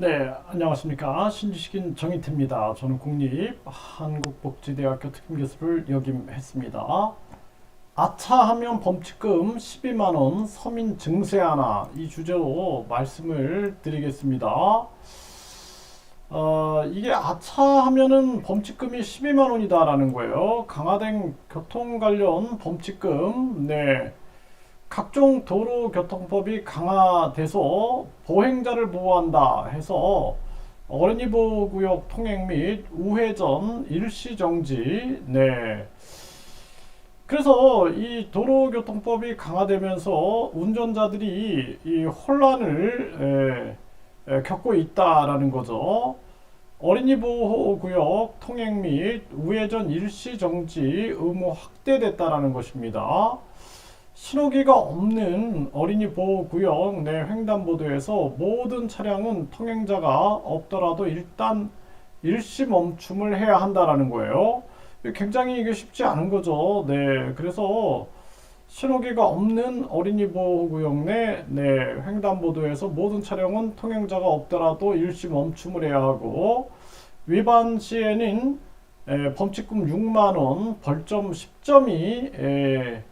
네, 안녕하십니까. 신지식인 정희태입니다. 저는 국립 한국복지대학교 특임교수를 역임했습니다. 아차하면 범칙금 12만원 서민 증세 하나 이 주제로 말씀을 드리겠습니다. 어, 이게 아차하면은 범칙금이 12만 원이다라는 거예요. 강화된 교통 관련 범칙금, 네. 각종 도로교통법이 강화돼서 보행자를 보호한다 해서 어린이 보호구역 통행 및 우회전 일시 정지, 네. 그래서 이 도로교통법이 강화되면서 운전자들이 이 혼란을 에, 에, 겪고 있다라는 거죠. 어린이 보호구역 통행 및 우회전 일시 정지 의무 확대됐다라는 것입니다. 신호기가 없는 어린이 보호구역 내 횡단보도에서 모든 차량은 통행자가 없더라도 일단 일시 멈춤을 해야 한다라는 거예요. 굉장히 이게 쉽지 않은 거죠. 네, 그래서 신호기가 없는 어린이 보호구역 내, 네, 횡단보도에서 모든 차량은 통행자가 없더라도 일시 멈춤을 해야 하고 위반 시에는 에, 범칙금 6만 원, 벌점 10점이 에,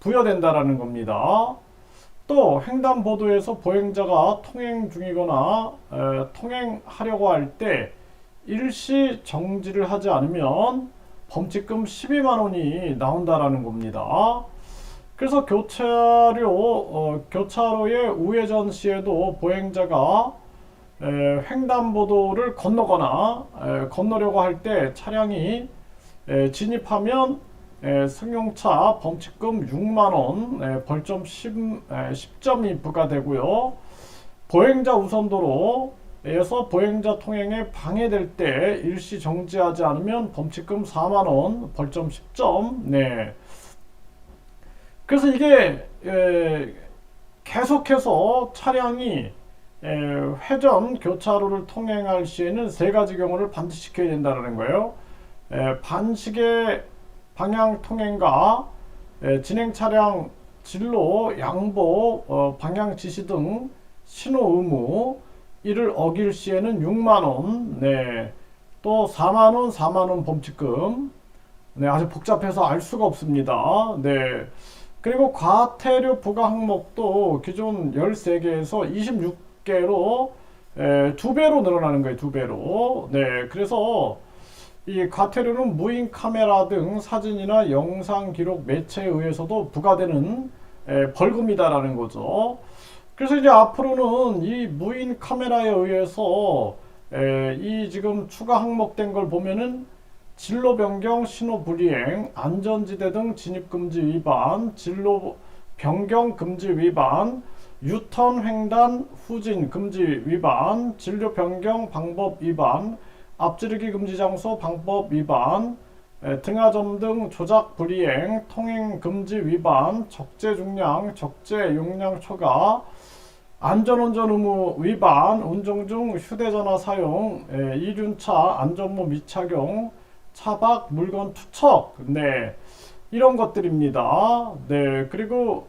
부여된다라는 겁니다. 또 횡단보도에서 보행자가 통행 중이거나 에, 통행하려고 할 때 일시 정지를 하지 않으면 범칙금 12만 원이 나온다라는 겁니다. 그래서 교차로 어, 교차로의 우회전 시에도 보행자가 에, 횡단보도를 건너거나 에, 건너려고 할 때 차량이 에, 진입하면 에, 승용차 범칙금 6만 원, 에, 벌점 10, 에, 10점이 부과되고요. 보행자 우선도로 에서 보행자 통행에 방해될 때 일시 정지하지 않으면 범칙금 4만 원, 벌점 10점. 네. 그래서 이게 에, 계속해서 차량이 에, 회전 교차로를 통행할 시에는 세 가지 경우를 반드시 지켜야 된다는 거예요. 에, 반시계 방향 통행과 에, 진행 차량 진로 양보 어, 방향 지시 등 신호 의무 이를 어길 시에는 6만 원, 네, 또 4만 원, 4만 원 범칙금, 네, 아주 복잡해서 알 수가 없습니다. 네. 그리고 과태료 부과 항목도 기존 13개에서 26개로 에, 두 배로 늘어나는 거예요. 두 배로. 네. 그래서 이 과태료는 무인 카메라 등 사진이나 영상 기록 매체에 의해서도 부과되는 에, 벌금이다라는 거죠. 그래서 이제 앞으로는 이 무인 카메라에 의해서 에, 이 지금 추가 항목된 걸 보면은 진로 변경, 신호 불이행, 안전지대 등 진입 금지 위반, 진로 변경 금지 위반, 유턴 횡단 후진 금지 위반, 진로 변경 방법 위반, 앞지르기 금지 장소 방법 위반, 에, 등하점 등 조작 불이행, 통행 금지 위반, 적재 중량, 적재 용량 초과, 안전운전 의무 위반, 운전 중 휴대전화 사용, 에, 이륜차 안전모 미착용, 차박, 물건 투척, 네, 이런 것들입니다. 네, 그리고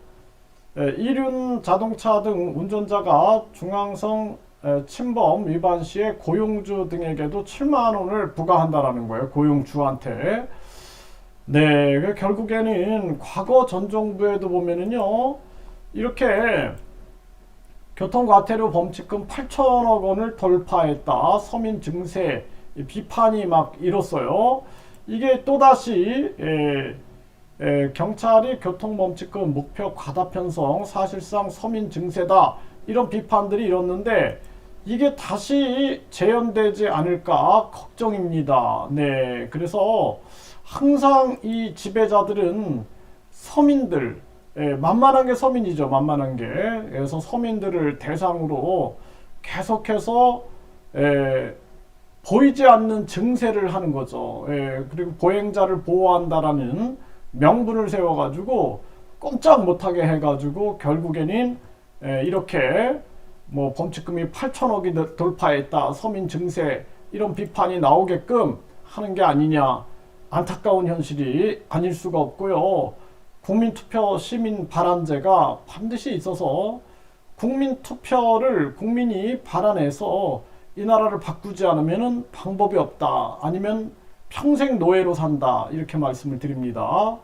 에, 이륜 자동차 등 운전자가 중앙성 에, 침범 위반 시에 고용주 등에게도 7만 원을 부과한다라는 거예요. 고용주한테. 네, 그 결국에는 과거 전 정부에도 보면은요, 이렇게 교통과태료 범칙금 8천억 원을 돌파했다. 서민 증세 비판이 막 일었어요. 이게 또다시 에, 에, 경찰이 교통범칙금 목표 과다 편성 사실상 서민 증세다 이런 비판들이 일었는데 이게 다시 재현되지 않을까 걱정입니다. 네, 그래서 항상 이 지배자들은 서민들 예, 만만한 게 서민이죠. 만만한 게. 그래서 서민들을 대상으로 계속해서 예, 보이지 않는 증세를 하는 거죠. 예, 그리고 보행자를 보호한다라는 명분을 세워가지고 꼼짝 못하게 해가지고 결국에는 예, 이렇게 뭐 범칙금이 8천억이 돌파했다. 서민 증세 이런 비판이 나오게끔 하는 게 아니냐. 안타까운 현실이 아닐 수가 없고요. 국민투표 시민 발안제가 반드시 있어서 국민투표를 국민이 발안해서 이 나라를 바꾸지 않으면 방법이 없다. 아니면 평생 노예로 산다. 이렇게 말씀을 드립니다.